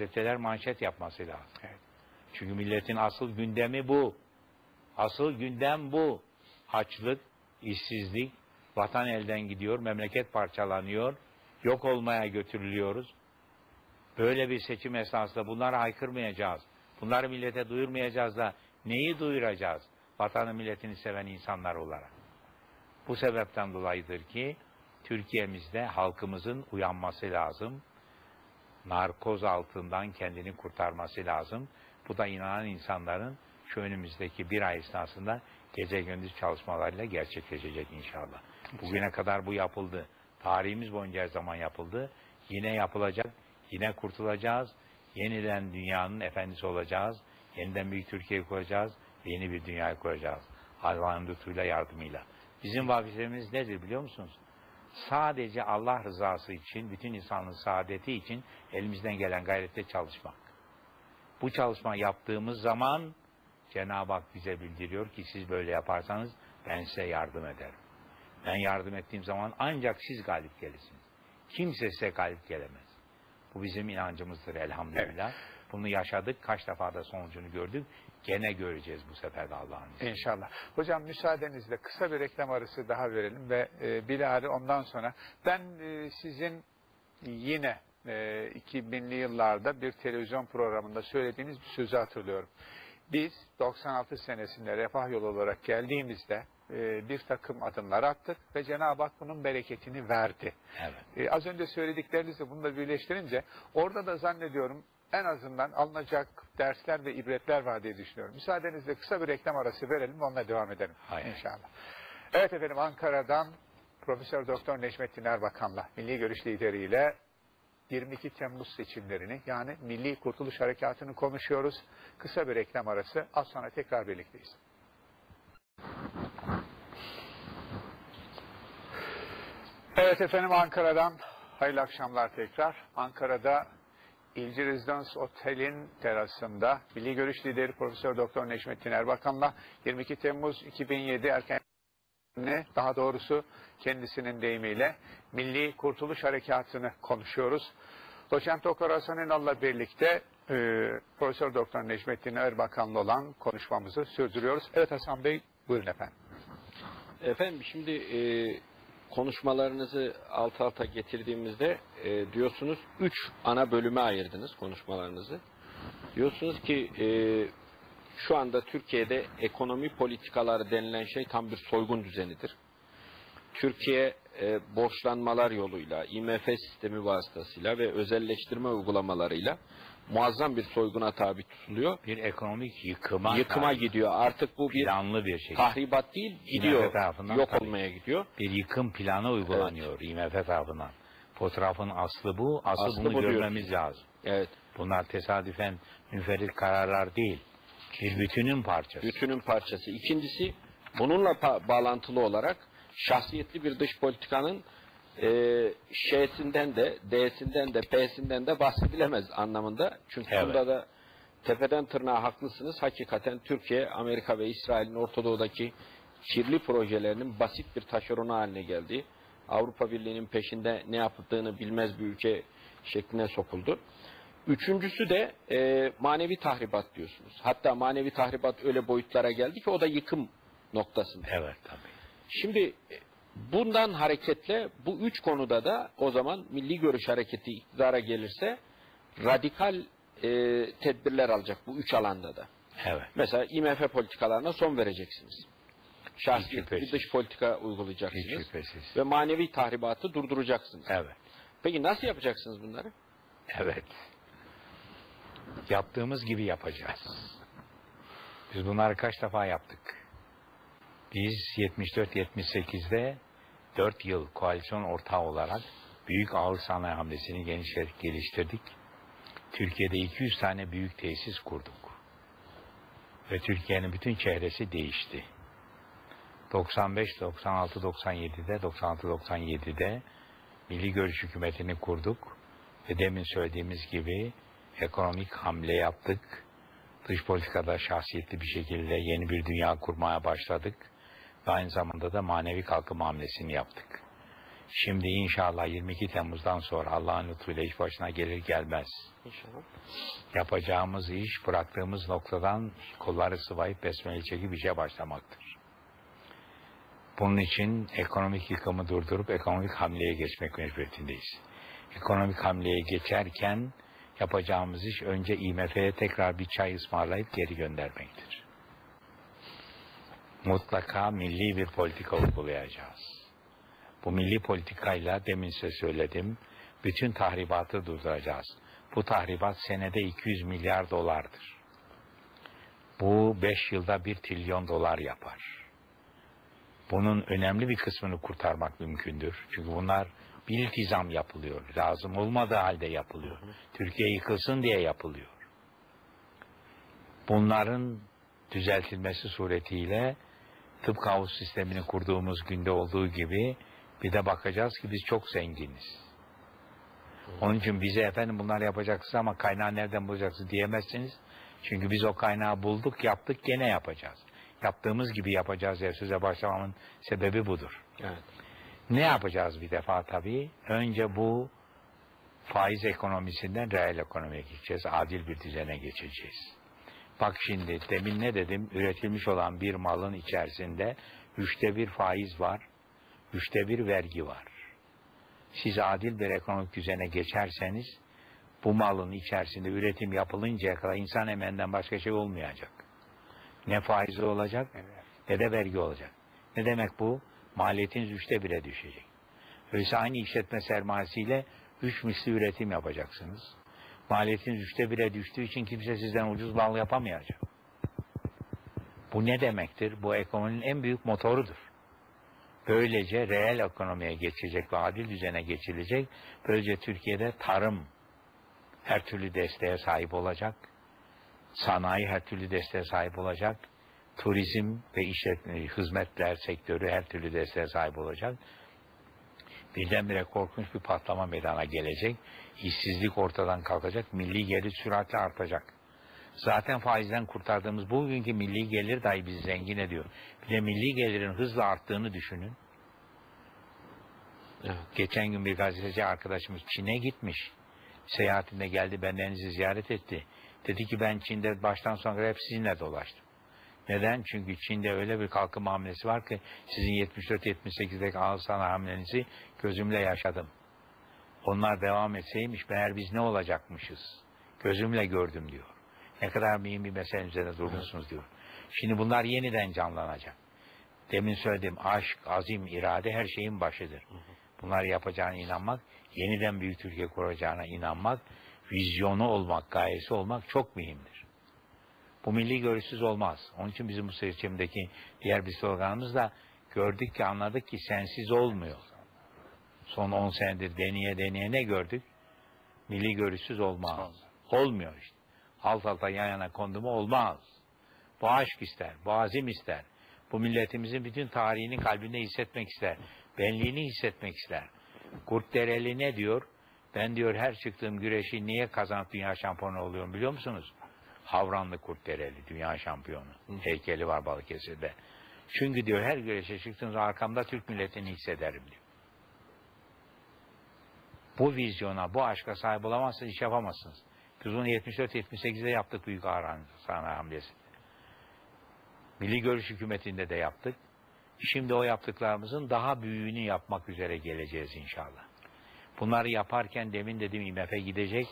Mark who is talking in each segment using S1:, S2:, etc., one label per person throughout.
S1: gazeteler manşet yapması lazım. Çünkü milletin asıl gündemi bu. Asıl gündem bu. Açlık, işsizlik, vatan elden gidiyor, memleket parçalanıyor, yok olmaya götürülüyoruz. Böyle bir seçim esnasında bunları haykırmayacağız. Bunları millete duyurmayacağız da neyi duyuracağız? Vatanı milletini seven insanlar olarak. Bu sebepten dolayıdır ki Türkiye'mizde halkımızın uyanması lazım. Narkoz altından kendini kurtarması lazım. Bu da inanan insanların şu önümüzdeki bir ay esnasında gece gündüz çalışmalarıyla gerçekleşecek inşallah. Bugüne kadar bu yapıldı. Tarihimiz boyunca her zaman yapıldı. Yine yapılacak. Yine kurtulacağız. Yeniden dünyanın efendisi olacağız. Yeniden büyük Türkiye kuracağız. Yeni bir dünyayı kuracağız. Allah'ın lütfuyla yardımıyla. Bizim vazifemiz nedir biliyor musunuz? Sadece Allah rızası için, bütün insanlığın saadeti için elimizden gelen gayrette çalışmak. Bu çalışma yaptığımız zaman Cenab-ı Hak bize bildiriyor ki siz böyle yaparsanız ben size yardım ederim. Ben yardım ettiğim zaman ancak siz galip gelirsiniz. Kimse size galip gelemez. Bu bizim inancımızdır elhamdülillah. Bunu yaşadık, kaç defa da sonucunu gördük. Gene göreceğiz bu sefer de Allah'ın izniyle.
S2: İnşallah. Hocam müsaadenizle kısa bir reklam arası daha verelim ve e, bilahare ondan sonra ben e, sizin yine e, 2000'li yıllarda bir televizyon programında söylediğiniz bir sözü hatırlıyorum. Biz 96 senesinde refah yolu olarak geldiğimizde e, bir takım adımlar attık ve Cenab-ı Hak bunun bereketini verdi.
S1: Evet.
S2: E, az önce söylediklerinizle bunu da birleştirince orada da zannediyorum en azından alınacak dersler ve ibretler var diye düşünüyorum. Müsaadenizle kısa bir reklam arası verelim onunla devam edelim
S1: Hayır.
S2: inşallah. Evet efendim Ankara'dan Profesör Doktor Necmettin Erbakan'la Milli Görüş lideriyle 22 Temmuz seçimlerini yani Milli Kurtuluş Harekatı'nı konuşuyoruz. Kısa bir reklam arası az sonra tekrar birlikteyiz. Evet efendim Ankara'dan hayırlı akşamlar tekrar. Ankara'da İlci Rezidans Otel'in terasında Milli Görüş Lideri Profesör Doktor Necmettin Erbakan'la 22 Temmuz 2007 erken daha doğrusu kendisinin deyimiyle Milli Kurtuluş Harekatı'nı konuşuyoruz. Doçent Doktor Hasan Ünal'la birlikte e, Profesör Doktor Necmettin Erbakan'la olan konuşmamızı sürdürüyoruz. Evet Hasan Bey buyurun efendim.
S3: Efendim şimdi e, konuşmalarınızı alt alta getirdiğimizde e, diyorsunuz üç ana bölüme ayırdınız konuşmalarınızı. Diyorsunuz ki e, şu anda Türkiye'de ekonomi politikaları denilen şey tam bir soygun düzenidir. Türkiye e, borçlanmalar yoluyla, IMF sistemi vasıtasıyla ve özelleştirme uygulamalarıyla muazzam bir soyguna tabi tutuluyor.
S1: Bir ekonomik yıkıma,
S3: Yıkıma
S1: tabi-
S3: gidiyor. Artık bu bir
S1: planlı bir şekilde.
S3: tahribat değil, gidiyor.
S1: tarafından
S3: Yok
S1: tabii.
S3: olmaya gidiyor.
S1: bir yıkım planı uygulanıyor IMF tarafından. Fotoğrafın aslı bu. Aslı,
S3: Aslı
S1: bunu
S3: bu diyor.
S1: görmemiz lazım.
S3: Evet.
S1: Bunlar tesadüfen münferit kararlar değil. Bir bütünün parçası.
S3: bütünün parçası. İkincisi bununla bağlantılı olarak şahsiyetli bir dış politikanın e, Ş'sinden de, D'sinden de, P'sinden de bahsedilemez anlamında. Çünkü
S1: Evet.
S3: bunda da tepeden tırnağa haklısınız. Hakikaten Türkiye, Amerika ve İsrail'in Orta Doğu'daki kirli projelerinin basit bir taşeronu haline geldi. Avrupa Birliği'nin peşinde ne yaptığını bilmez bir ülke şekline sokuldu. Üçüncüsü de e, manevi tahribat diyorsunuz. Hatta manevi tahribat öyle boyutlara geldi ki o da yıkım noktasında.
S1: Evet tabii.
S3: Şimdi bundan hareketle bu üç konuda da o zaman Milli Görüş Hareketi iktidara gelirse radikal e, tedbirler alacak bu üç alanda da.
S1: Evet.
S3: Mesela IMF politikalarına son vereceksiniz. Bir
S1: şüphesiz.
S3: dış politika uygulayacaksınız. Ve manevi tahribatı durduracaksınız.
S1: Evet.
S3: Peki nasıl yapacaksınız bunları?
S1: Evet. Yaptığımız gibi yapacağız. Biz bunları kaç defa yaptık? Biz 74-78'de 4 yıl koalisyon ortağı olarak büyük ağır sanayi hamlesini genişletip geliştirdik. Türkiye'de 200 tane büyük tesis kurduk. Ve Türkiye'nin bütün çehresi değişti. 95, 96, 97'de, 96, 97'de Milli Görüş Hükümeti'ni kurduk ve demin söylediğimiz gibi ekonomik hamle yaptık. Dış politikada şahsiyetli bir şekilde yeni bir dünya kurmaya başladık aynı zamanda da manevi kalkınma hamlesini yaptık. Şimdi inşallah 22 Temmuz'dan sonra Allah'ın lütfuyla iş başına gelir gelmez.
S3: İnşallah.
S1: Yapacağımız iş bıraktığımız noktadan kolları sıvayıp besmele çekip işe başlamaktır. Bunun için ekonomik yıkımı durdurup ekonomik hamleye geçmek mecburiyetindeyiz. Ekonomik hamleye geçerken yapacağımız iş önce IMF'ye tekrar bir çay ısmarlayıp geri göndermektir. Mutlaka milli bir politika uygulayacağız. Bu milli politikayla demin size söyledim, bütün tahribatı durduracağız. Bu tahribat senede 200 milyar dolardır. Bu 5 yılda 1 trilyon dolar yapar. Bunun önemli bir kısmını kurtarmak mümkündür. Çünkü bunlar bir iltizam yapılıyor. Lazım olmadığı halde yapılıyor. Türkiye yıkılsın diye yapılıyor. Bunların düzeltilmesi suretiyle tıpkı havuz sistemini kurduğumuz günde olduğu gibi bir de bakacağız ki biz çok zenginiz. Onun için bize efendim bunlar yapacaksınız ama kaynağı nereden bulacaksınız diyemezsiniz. Çünkü biz o kaynağı bulduk, yaptık, gene yapacağız. Yaptığımız gibi yapacağız diye söze başlamamın sebebi budur.
S3: Evet.
S1: Ne yapacağız bir defa tabii? Önce bu faiz ekonomisinden reel ekonomiye geçeceğiz. Adil bir düzene geçeceğiz. Bak şimdi demin ne dedim? Üretilmiş olan bir malın içerisinde üçte bir faiz var. Üçte bir vergi var. Siz adil bir ekonomik düzene geçerseniz bu malın içerisinde üretim yapılıncaya kadar insan emeğinden başka şey olmayacak. Ne faizi olacak ne de vergi olacak. Ne demek bu? Maliyetiniz üçte bire düşecek. Öyleyse aynı işletme sermayesiyle üç misli üretim yapacaksınız. Maliyetiniz üçte bire düştüğü için kimse sizden ucuz mal yapamayacak. Bu ne demektir? Bu ekonominin en büyük motorudur. Böylece reel ekonomiye geçecek ve adil düzene geçilecek. Böylece Türkiye'de tarım her türlü desteğe sahip olacak. Sanayi her türlü desteğe sahip olacak. Turizm ve işletme, hizmetler sektörü her türlü desteğe sahip olacak. Birdenbire korkunç bir patlama meydana gelecek. İşsizlik ortadan kalkacak. Milli gelir süratle artacak. Zaten faizden kurtardığımız bugünkü milli gelir dahi bizi zengin ediyor. Bir de milli gelirin hızla arttığını düşünün.
S3: Evet.
S1: Geçen gün bir gazeteci arkadaşımız Çin'e gitmiş. Seyahatinde geldi benlerinizi ziyaret etti. Dedi ki ben Çin'de baştan sona hep sizinle dolaştım. Neden? Çünkü Çin'de öyle bir kalkınma hamlesi var ki sizin 74-78'deki ağır sanayi hamlenizi gözümle yaşadım. Onlar devam etseymiş meğer biz ne olacakmışız. Gözümle gördüm diyor. Ne kadar mühim bir mesele üzerine durmuşsunuz diyor. Şimdi bunlar yeniden canlanacak. Demin söylediğim aşk, azim, irade her şeyin başıdır. Bunlar yapacağına inanmak, yeniden büyük Türkiye kuracağına inanmak, vizyonu olmak, gayesi olmak çok mühimdir. Bu milli görüşsüz olmaz. Onun için bizim bu seçimdeki diğer bir sloganımız da gördük ki anladık ki sensiz olmuyor. Son 10 senedir deneye deneye ne gördük? Milli görüşsüz olmaz. Olmuyor işte. Alt alta yan yana kondu mu olmaz. Bu aşk ister, bu azim ister. Bu milletimizin bütün tarihini kalbinde hissetmek ister. Benliğini hissetmek ister. Kurtdereli ne diyor? Ben diyor her çıktığım güreşi niye kazanıp dünya şampiyonu oluyorum biliyor musunuz? Havranlı Kurtdereli dünya şampiyonu. Heykeli var Balıkesir'de. Çünkü diyor her güreşe çıktığınızda arkamda Türk milletini hissederim diyor. Bu vizyona, bu aşka sahip olamazsınız, iş yapamazsınız. Biz bunu 74-78'de yaptık büyük sanayi hamlesi. Milli Görüş Hükümeti'nde de yaptık. Şimdi o yaptıklarımızın daha büyüğünü yapmak üzere geleceğiz inşallah. Bunları yaparken demin dediğim IMF gidecek.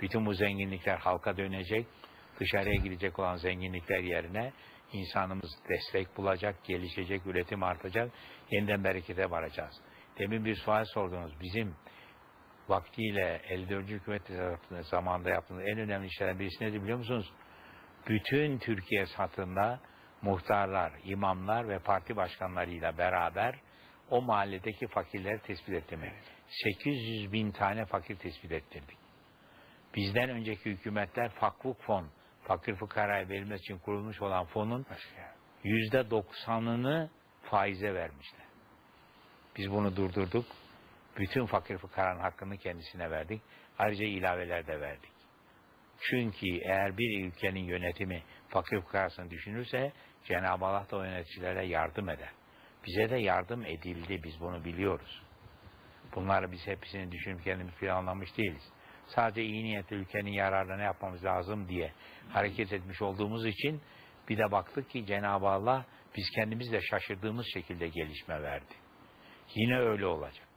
S1: Bütün bu zenginlikler halka dönecek. Dışarıya gidecek olan zenginlikler yerine insanımız destek bulacak, gelişecek, üretim artacak. Yeniden berekete varacağız. Demin bir sual sordunuz. Bizim vaktiyle 54. hükümet zamanında yaptığımız en önemli işlerden birisi nedir biliyor musunuz? Bütün Türkiye satında muhtarlar, imamlar ve parti başkanlarıyla beraber o mahalledeki fakirleri tespit ettirmek. 800 bin tane fakir tespit ettirdik. Bizden önceki hükümetler fakvuk fon, fakir fukaraya verilmesi için kurulmuş olan fonun yüzde doksanını faize vermişler. Biz bunu durdurduk. Bütün fakir fukaranın hakkını kendisine verdik. Ayrıca ilaveler de verdik. Çünkü eğer bir ülkenin yönetimi fakir fukarasını düşünürse Cenab-ı Allah da o yöneticilere yardım eder. Bize de yardım edildi. Biz bunu biliyoruz. Bunları biz hepsini düşünüp kendimiz planlamış değiliz. Sadece iyi niyetle ülkenin yararına ne yapmamız lazım diye hareket etmiş olduğumuz için bir de baktık ki Cenab-ı Allah biz kendimiz de şaşırdığımız şekilde gelişme verdi. Yine öyle olacak.